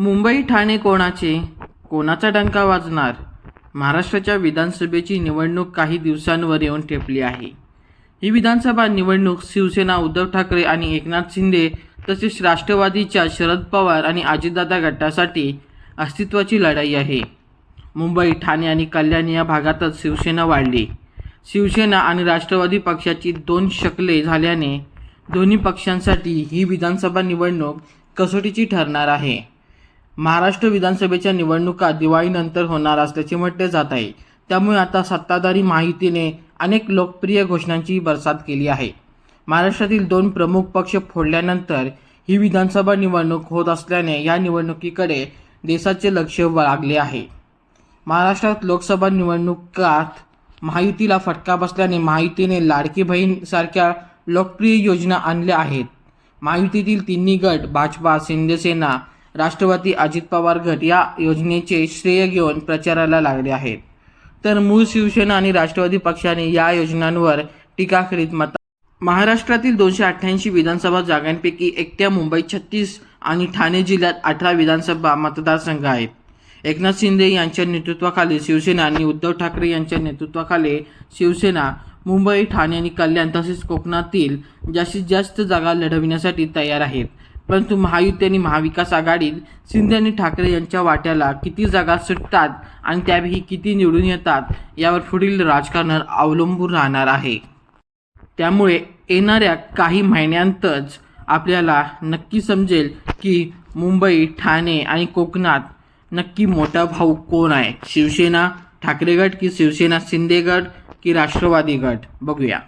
मुंबई ठाणे कोणाचे? कोणाचा डंका वाजणार? महाराष्ट्राच्या विधानसभेची निवडणूक काही दिवसांवर येऊन ठेपली आहे. ही विधानसभा निवडणूक शिवसेना उद्धव ठाकरे आणि एकनाथ शिंदे तसेच राष्ट्रवादीच्या शरद पवार आणि अजितदादा गटासाठी अस्तित्वाची लढाई आहे. मुंबई ठाणे आणि कल्याण या भागातच शिवसेना वाढली. शिवसेना आणि राष्ट्रवादी पक्षाची दोन शकले झाल्याने दोन्ही पक्षांसाठी ही विधानसभा निवडणूक कसोटीची ठरणार आहे. महाराष्ट्र विधानसभेच्या निवडणुका दिवाळीनंतर होणार असल्याचे म्हटले जात आहे. त्यामुळे आता सत्ताधारी माहितीने अनेक लोकप्रिय घोषणांची बरसात केली आहे. महाराष्ट्रातील दोन प्रमुख पक्ष फोडल्यानंतर ही विधानसभा निवडणूक होत असल्याने या निवडणुकीकडे देशाचे लक्ष लागले आहे. महाराष्ट्रात लोकसभा निवडणुकात महायुतीला फटका बसल्याने महायुतीने लाडकी बहीण सारख्या लोकप्रिय योजना आणल्या आहेत. महायुतीतील तिन्ही गट भाजपा शिंदेसेना राष्ट्रवादी अजित पवार गट या योजनेचे श्रेय घेऊन प्रचाराला लागले आहेत. तर मूळ शिवसेना आणि राष्ट्रवादी पक्षाने या योजनांवर टीका करीत मत महाराष्ट्रातील दोनशे अठ्ठ्याऐंशी विधानसभा जागांपैकी एकट्या मुंबई छत्तीस आणि ठाणे जिल्ह्यात अठरा विधानसभा मतदारसंघ आहेत. एकनाथ शिंदे यांच्या नेतृत्वाखाली शिवसेना आणि उद्धव ठाकरे यांच्या नेतृत्वाखाली शिवसेना मुंबई ठाणे आणि कल्याण तसेच कोकणातील जास्तीत जास्त जागा लढविण्यासाठी तयार आहेत. परंतु महायुती आणि महाविकास आघाडीत शिंदे आणि ठाकरे यांच्या वाट्याला किती जागा सुटतात आणि त्यापैकी किती निवडून येतात यावर पुढील राजकारण अवलंबून राहणार आहे. त्यामुळे येणाऱ्या काही महिन्यांतच आपल्याला नक्की समजेल की मुंबई ठाणे आणि कोकणात नक्की मोठा भाऊ कोण आहे? शिवसेना ठाकरे गट की शिवसेना शिंदे गट की राष्ट्रवादी गट? बघूया.